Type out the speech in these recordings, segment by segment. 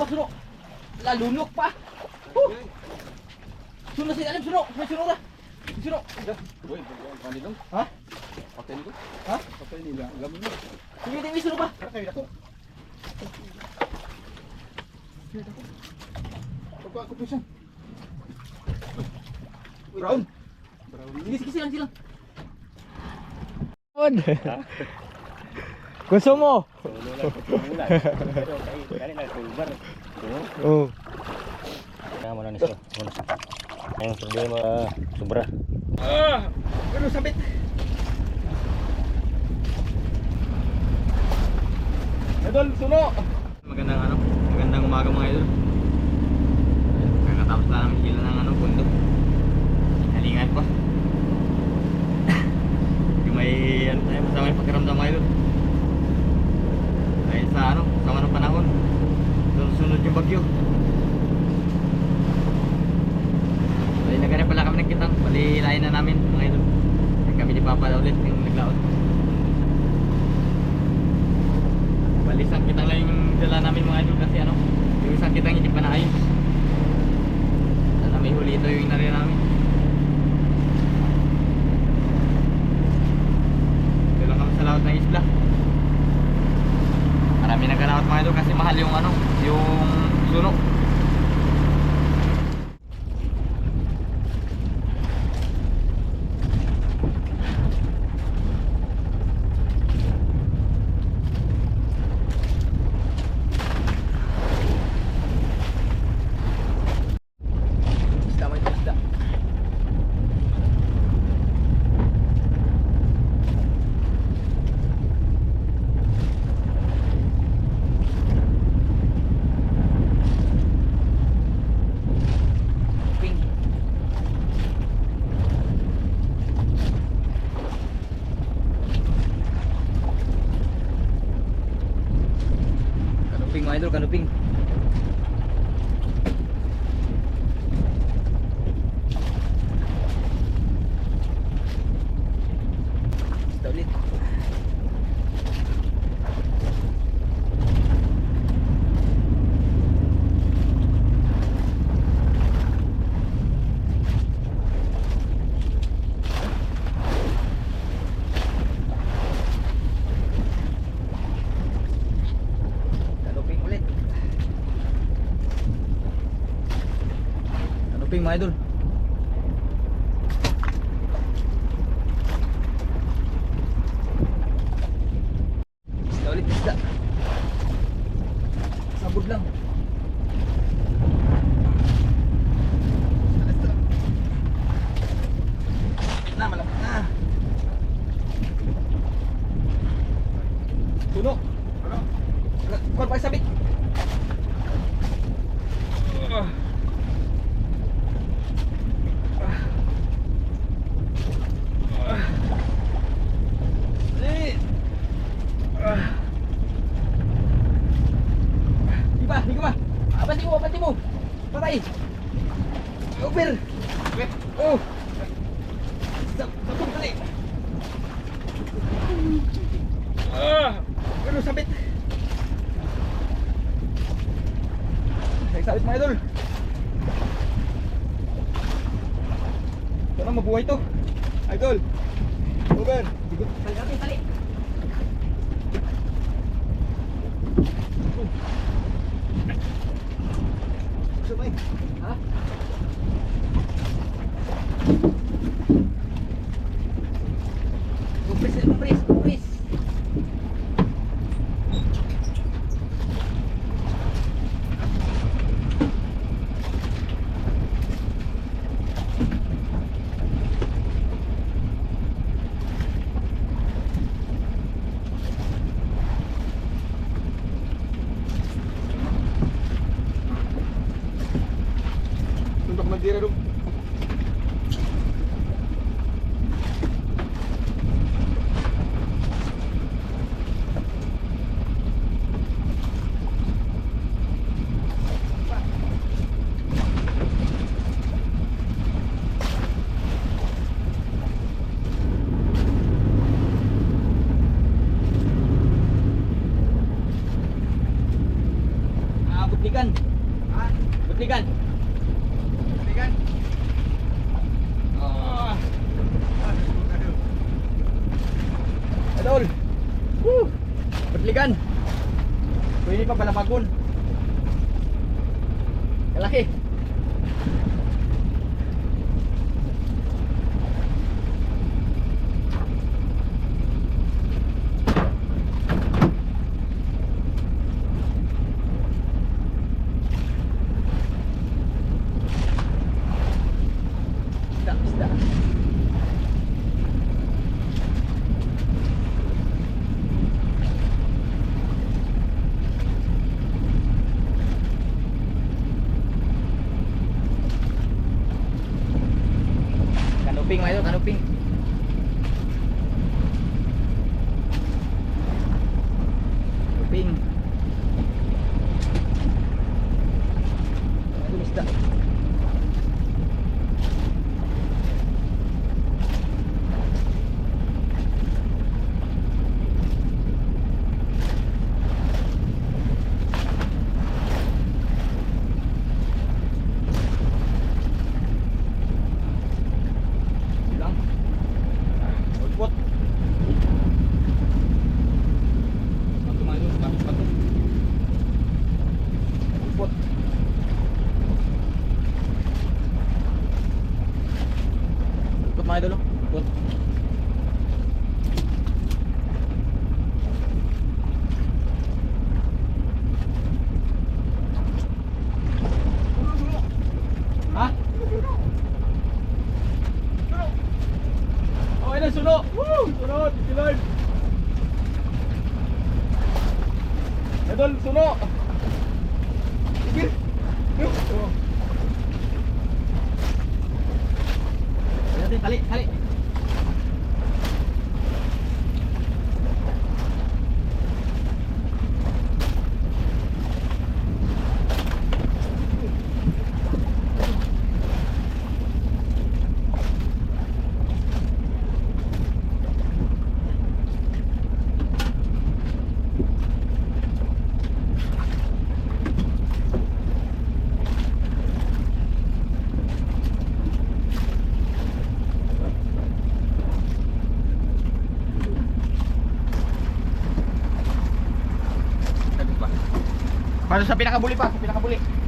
pa, suno. Lalunok pa. Huh. Suno sa ilalim, suno. May suno na. May Suno. Uy, pwede dong. Ha? Patay nito. Ha? Patay nila. Alam mo. Sige, di may suno pa. Patay ako. Pagka ako po siya. Brown. Brown. Sige, sige, silang, silang. Gusto mo? Oo. Kaya mo na niso. Muna. Yung problema sobra. Ah! Ano sabit? Idol, suno. Magandang ano, magandang umaga mga idol. Kakatapos lang namin hila ng ano, bundok. Halingan pa. Yung may ano tayo, masama yung pakiramdam mga idol. Sa ano, sama ng panahon. Sunod yung bagyo. Bali naghanap pala kami ng kitang, bali lain na namin mga idol. Kaya kami di Papa ulit yung naglaot. Bali isang kitang lang yung dala namin mga idol kasi ano, yung isang kitang hindi pa naayos. Sana may huli ito yung inari namin. Ito lang kami sa laot ng isla. Marami nagkalaot mga idol kasi mahal yung ano, yung suno. Isda, may isda. Ping. Kanuping mga idol, kanuping. Isda ulit. Kanuping ulit. Kanuping mga idol. Isda ulit, isda. Sabog lang. Isda. Malapit na, malapit na. Tuno. Ano? Kuwan pa sabit. Ah. Ah. Ah. Eh. Ah. Di ba? Di ka ba? Abanti mo, abanti mo. Patay. Over. Oh. Sa sabog dali. Ah. Ano sabit? Ay, sabit mga idol. Na mabuhay to. Idol. Over. Tali natin, tali. Sabay. Ha? Ulpot mga idol, oh. ulpot. Ha? Okay na, suno! Woo! Sunod! Silard! Idol, suno! Sige! Oh. Tali, tali, tali! Tagot pa. Paano sa pinakabuli pa? Sa pinakabuli.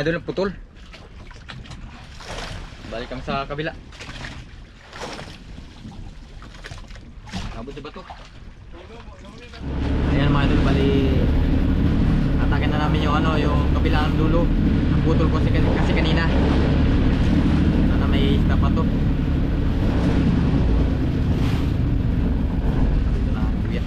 Mga idol, putol. Balik kami sa kabila. Abot sa bato. Ayan mga idol, bali atakin na namin yung ano, yung kabilang dulo. Putol ko kasi, kasi kanina. Sana may isda pa to. Dito na ang kuya.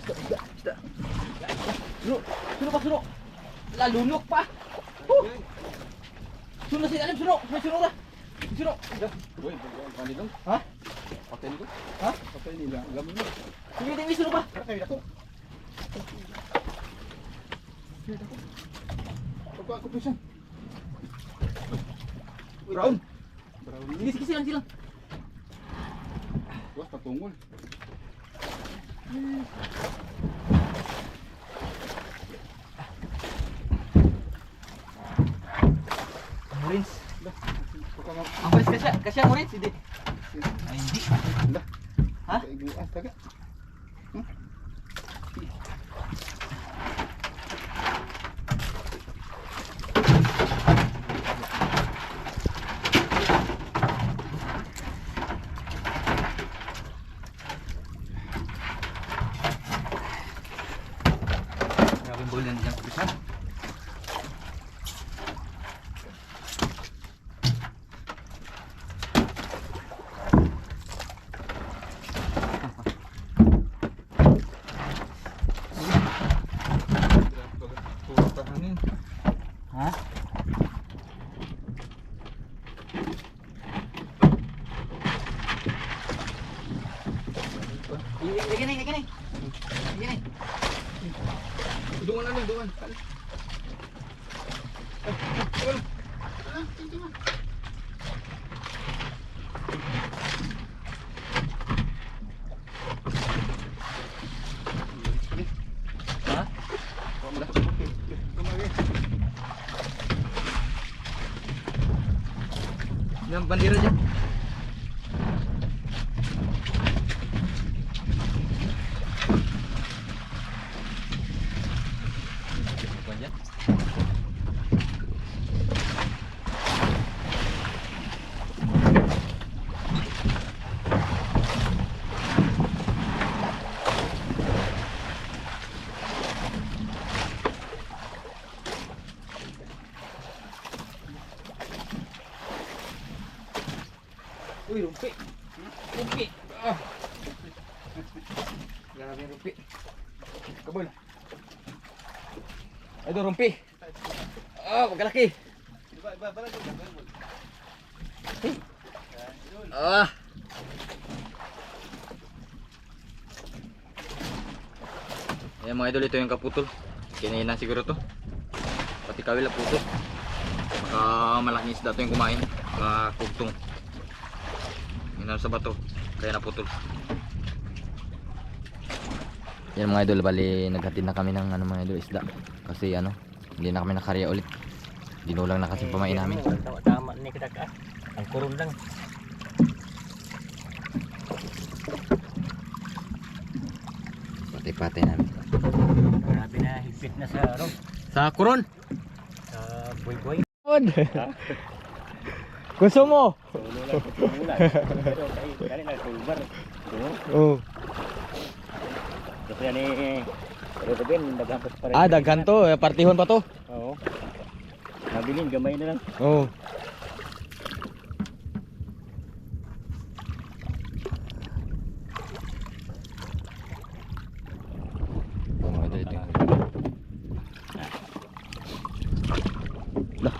Isda, isda, isda. Suno, suno. Lalunok pa. Huh. Suno si Alim, suno. May suno na. Suno. Uy, paano dong? Ha? Patay nito? Ha? Patay nila. Gamin mo. Sige, may suno pa. Para kayo ako. Pagka ako pisan. Brown. Brown. Sige, silang, silang. Wah, patungol. Marines. Ang balis kasya, kasya mo rin, si Di. Ay, hindi. Ha? Kaiguan, taga. Grabe yung bulan dyan, kabisa. Dungan na lang, dungan. Ha? Yang bandera dyan. Apa dyan? Uy, rumpi. Rumpi. Ah. Grabe yung rumpi. Kabul. Rumpi. Ah, pagkalaki. Ah. Ayan mga idol, ito yung kaputol. Kinain siguro to. Pati kawil na putol. Baka malaking isda to yung kumain. Baka kugtong. Yun sa bato. Kaya naputol. Yan mga idol, bali naghatid na kami ng ano mga idol isda. Kasi ano, hindi na kami nakarya ulit. Dinulang na kasi pamain namin. Tama, ni kita ka. Ang kurun lang. Patay-patay namin. Grabe na higpit na sa ano, Sa kuron! sa boy-boy. Gusto mo? Lang sa tumulan. Pero sabihin, daghan pa rin. Ah, daghan to. Eh, Partihon pa to. Oo. Nabilin, gamay na lang. Oo. Oh, mga idol, ito yung- Lah.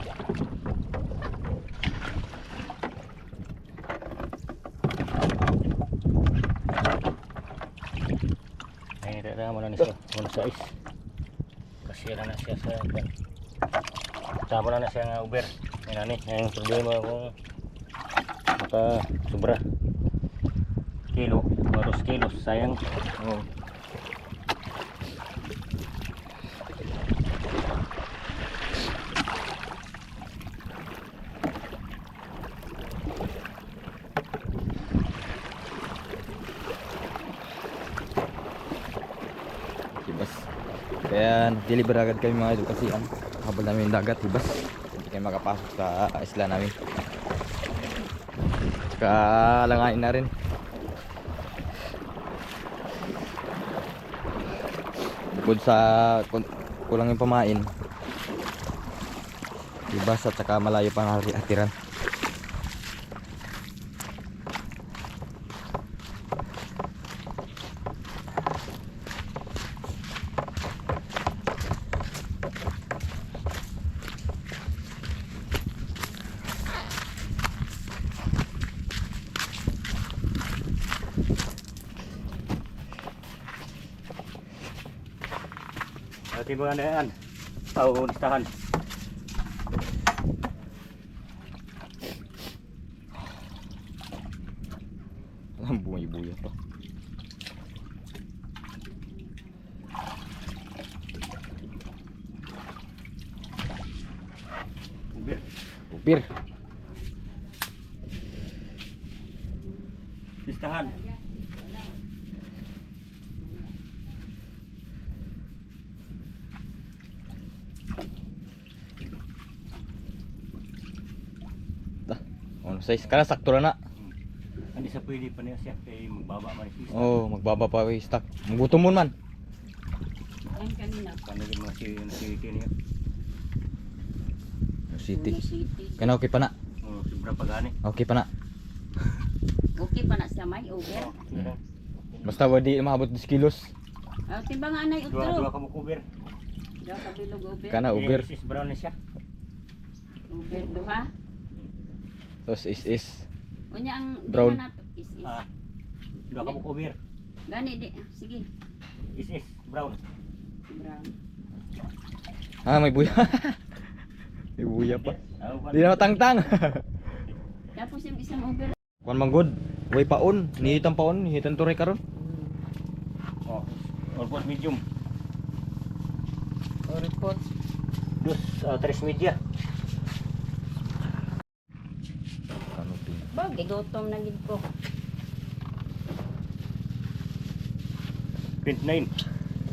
Ay, nitara mo na ni is. Kasi na na siya sa. Sama na na siya nga Uber. Ay nani, ang problema kung maka sobra. Kilo, mga dos kilos, sayang. Oo. Hibas. Kaya deliver agad kami mga idol kasi ano, habol namin yung dagat, hibas. Hindi kami makapasok sa isla namin. Tsaka langain na rin. Bukod sa kulang yung pamain. Hibas at saka malayo pang hati- hatiran. Mo na yan. Tao, listahan. Ang buhay-buhay to. Uber. Size? Kana sakto na na. Hindi sa pwede pa niya siya kay magbaba man siya. Oh, magbaba pa yung stock. Magutom mo man. Ayun kanina. Panigin mo si. City. Una City. Kana okay pa na. Oh, sobra pa gani. Okay pa na. Okay pa na sa may over. Oh. Basta wadi maabot 10 kilos. Ah, timbang anay Dua dua utro. ka mo cover. Daw ka bilog over. Kana uber. Sis brown na siya. Over duha. Tapos is is. Unya ang Brown. di na nato is is. Ah. Dua ka mo cover. Gani di. Sige. Is is brown. Brown. Ah, may buya. may buya pa. Di na matangtang. Tapos yung isang over. Kuan manggod. Way paon. Nihitan paon. Nihitan turay karon. Oh, almost medium. Report. Dos, uh, tres media. Bagay gutom na gid ko. 29.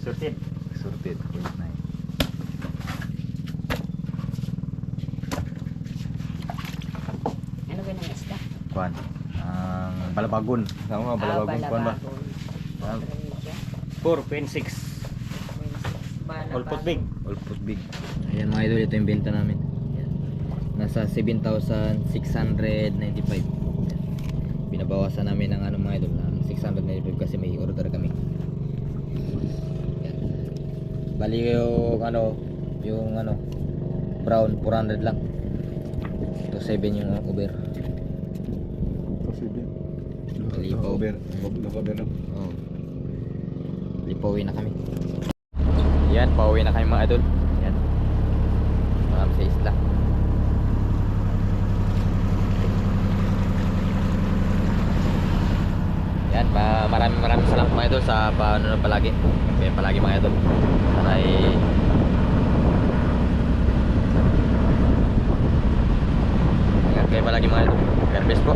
Sorted. Sorted. Ano ba nang isda? Kuan. Ang balabagon. Ano nga balabagon kuan ba? Ah, 4.6. All put big. All fruit big. Ayan mga idol, ito yung benta namin. Nasa 7,695. Ayan. Binabawasan namin ng ano mga idol, ng 695 kasi may order kami. Ayan. Bali yung ano, yung ano, brown 400 lang. Ito 7 yung Uber. Lipaw. Over. Over. Oh. Lipawin na kami. Yan, pauwi na kami mga idol. Yan. Marami sa isla. Yan, pa maraming maraming salamat mga idol sa panonood palagi. Kaya palagi mga idol. Sana ay kayo palagi mga idol. God bless po.